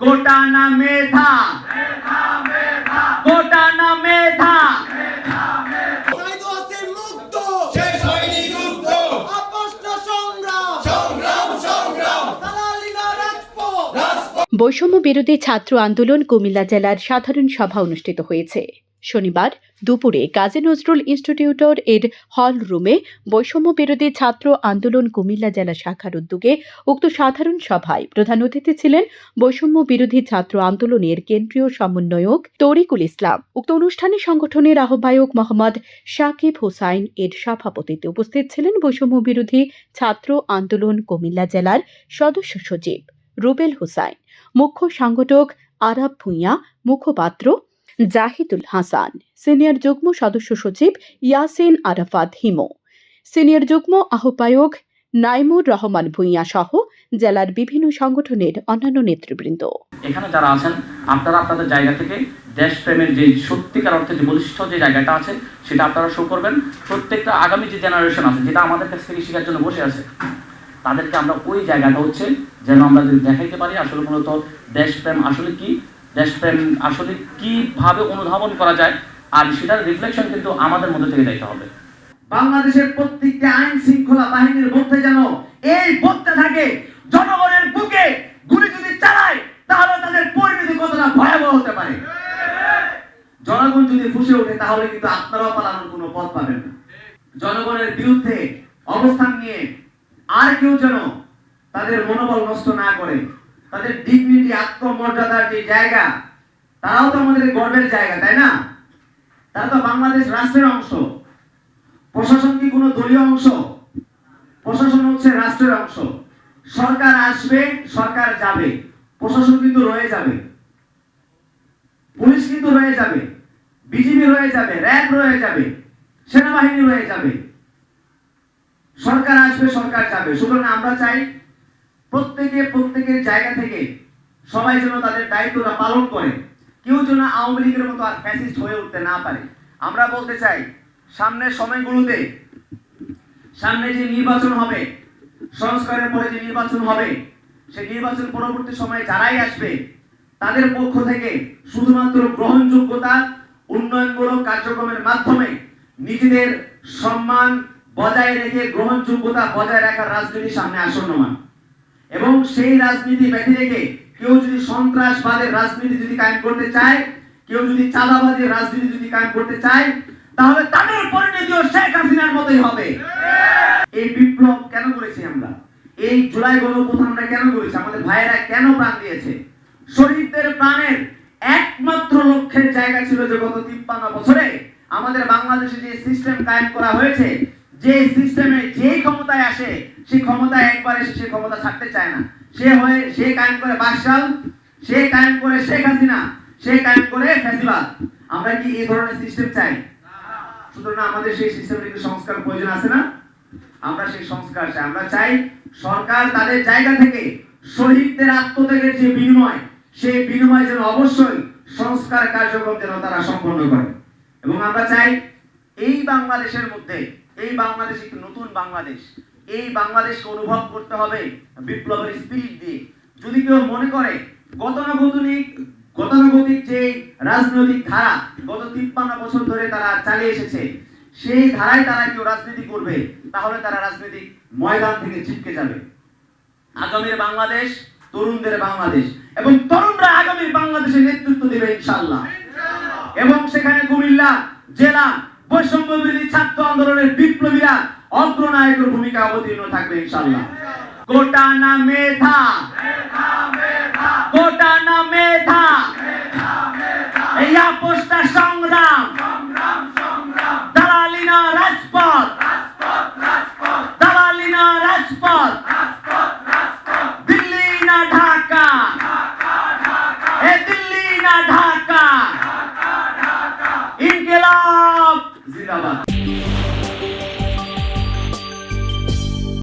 কোটা না মেধা। কোটা না মেধা বৈষম্য বিরোধী ছাত্র আন্দোলন কুমিল্লা জেলার সাধারণ সভা অনুষ্ঠিত হয়েছে। শনিবার দুপুরে কাজী নজরুল ইনস্টিটিউটর এর হল রুমে বৈষম্য বিরোধী ছাত্র আন্দোলন কুমিল্লা জেলা শাখার উদ্যোগে উক্ত সাধারণ সভায় প্রধান অতিথি ছিলেন বৈষম্য বিরোধী ছাত্র আন্দোলনের কেন্দ্রীয় সমন্বয়ক তরিকুল ইসলাম। উক্ত অনুষ্ঠানে সংগঠনের আহ্বায়ক মোহাম্মদ সাকিব হোসাইন এর সভাপতিত্বে উপস্থিত ছিলেন বৈষম্য বিরোধী ছাত্র আন্দোলন কুমিল্লা জেলার সদস্য সচিব রুবেল হোসাইন। মুখ্য সংগঠক আরাব ভূঁইয়া, মুখপাত্র জাহিদুল হাসান। সিনিয়র যুগ্ম সদস্য সচিব ইয়াসিন আরাফাত হিমো। সিনিয়র যুগ্ম আহ্বায়ক নাইমুর রহমান ভূঁইয়া সহ জেলার বিভিন্ন সংগঠনের অন্যান্য নেতৃবৃন্দ। এখানে যারা আছেন, আপনারা আপনাদের জায়গা থেকে দেশপ্রেমের যে সত্যিকার অর্থে যে বলিষ্ঠ যে জায়গাটা আছে, সেটা আপনারা শো করবেন। প্রত্যেকটা আগামী যে জেনারেশন আছে, যেটা আমাদের কাছ থেকে শেখার জন্য বসে আছে, তাদেরকে আমরা ওই জায়গাটা হচ্ছে যেন আমরা যদি দেখাইতে পারি আসলে মূলত দেশপ্রেম আসলে কি দেশপ্রেম আসলে কীভাবে অনুধাবন করা যায়, আর সেটার রিফ্লেকশন কিন্তু আমাদের মধ্যে থেকে যাইতে হবে। বাংলাদেশের প্রত্যেকটা আইন শৃঙ্খলা বাহিনীর মধ্যে যেন এই বোধটা থাকে, জনগণের বুকে গুলি যদি চালায়, তাহলে তাদের পরিণতি কতটা ভয়াবহ হতে পারে। জনগণ যদি ফুসে ওঠে, তাহলে কিন্তু আপনারাও পালানোর কোনো পথ পাবেন না। জনগণের বিরুদ্ধে অবস্থান নিয়ে আর কেউ যেন তাদের মনোবল নষ্ট না করে তাদের ডিগনিটি আত্মমর্যাদার যে জায়গা, তারাও তো আমাদের গর্বের জায়গা, তাই না? তারা তো বাংলাদেশ রাষ্ট্রের অংশ। প্রশাসন কি কোনো দলীয় অংশ? প্রশাসন হচ্ছে রাষ্ট্রের অংশ। সরকার আসবে, সরকার যাবে। প্রশাসন কিন্তু রয়ে যাবে। পুলিশ কিন্তু রয়ে যাবে। বিজিবি রয়ে যাবে, র্যাব রয়ে যাবে, সেনাবাহিনী রয়ে যাবে। সরকার আসবে, সরকার যাবে। সুতরাং আমরা চাই প্রত্যেকে প্রত্যেকের জায়গা থেকে সবাই যেন তাদের দায়িত্বটা পালন করে। কেউ যেন আওয়ামী লীগের মতো আর ফ্যাসিস্ট হয়ে উঠতে না পারে। আমরা বলতে চাই, সামনের সময়গুলোতে সামনে যে নির্বাচন হবে, সংস্কারের পরে যে নির্বাচন হবে, সেই নির্বাচন পরবর্তী সময়ে যারাই আসবে, তাদের পক্ষ থেকে শুধুমাত্র গ্রহণযোগ্যতা, উন্নয়নমূলক কার্যক্রমের মাধ্যমে নিজেদের সম্মান বজায় রেখে গ্রহণযোগ্যতা বজায় রাখার রাজনীতি সামনে আসন্নমান এবং সেই রাজনীতি ব্যতি রেখে কেউ যদি সন্ত্রাসবাদের রাজনীতি যদি কায়েম করতে চায়, কেউ যদি চাঁদাবাদের রাজনীতি যদি কায়েম করতে চায়, তাহলে তাদের পরিণতিও শেখ হাসিনার মতোই হবে। এই বিপ্লব কেন করেছি আমরা? এই জুলাই গণপ্রথম আমরা কেন করেছি? আমাদের ভাইয়েরা কেন প্রাণ দিয়েছে? শহীদদের প্রাণের একমাত্র লক্ষ্যের জায়গা ছিল যে গত তিপ্পান্ন বছরে আমাদের বাংলাদেশে যে সিস্টেম কায়েম করা হয়েছে যে সিস্টেমে যেই ক্ষমতায় আসে সেই ক্ষমতায় একবার এসে সেই ক্ষমতা ছাড়তে চায় না। সে হয়ে, সে কায়েম করে বাকশাল, সে কায়েম করে শেখ হাসিনা, সে কায়েম করে ফ্যাসিবাদ আমরা কি এই ধরনের সিস্টেম চাই? সুতরাং আমাদের সেই সিস্টেমের একটু সংস্কার প্রয়োজন আছে না? আমরা সেই সংস্কার চাই। আমরা চাই সরকার তাদের জায়গা থেকে শহীদদের আত্মত্যাগের যে বিনিময়, সেই বিনিময় যেন অবশ্যই সংস্কার কার্যক্রম যেন তারা সম্পন্ন করে। এবং আমরা চাই এই বাংলাদেশের মধ্যে এই বাংলাদেশ একটি নতুন বাংলাদেশ। এই বাংলাদেশকে অনুভব করতে হবে বিপ্লবের স্পিরিট দিয়ে। যদি কেউ মনে করে, গতানুগতিক গতানুগতিক যে রাজনৈতিক ধারা গত তিপ্পান্ন বছর ধরে তারা চালিয়ে এসেছে, সেই ধারায় তারা কেউ রাজনীতি করবে, তাহলে তারা রাজনৈতিক ময়দান থেকে ছিটকে যাবে। আগামীর বাংলাদেশ, তরুণদের বাংলাদেশ, এবং তরুণরা আগামীর বাংলাদেশের নেতৃত্ব দেবে ইনশাআল্লাহ। এবং সেখানে কুমিল্লা জেলা বৈষম্য বিরোধী ছাত্র আন্দোলনের বিপ্লবীরা অগ্রনায়কের ভূমিকা অবতীর্ণ থাকবে ইনশাআল্লাহ। কোটা না মেধা মেধা মেধা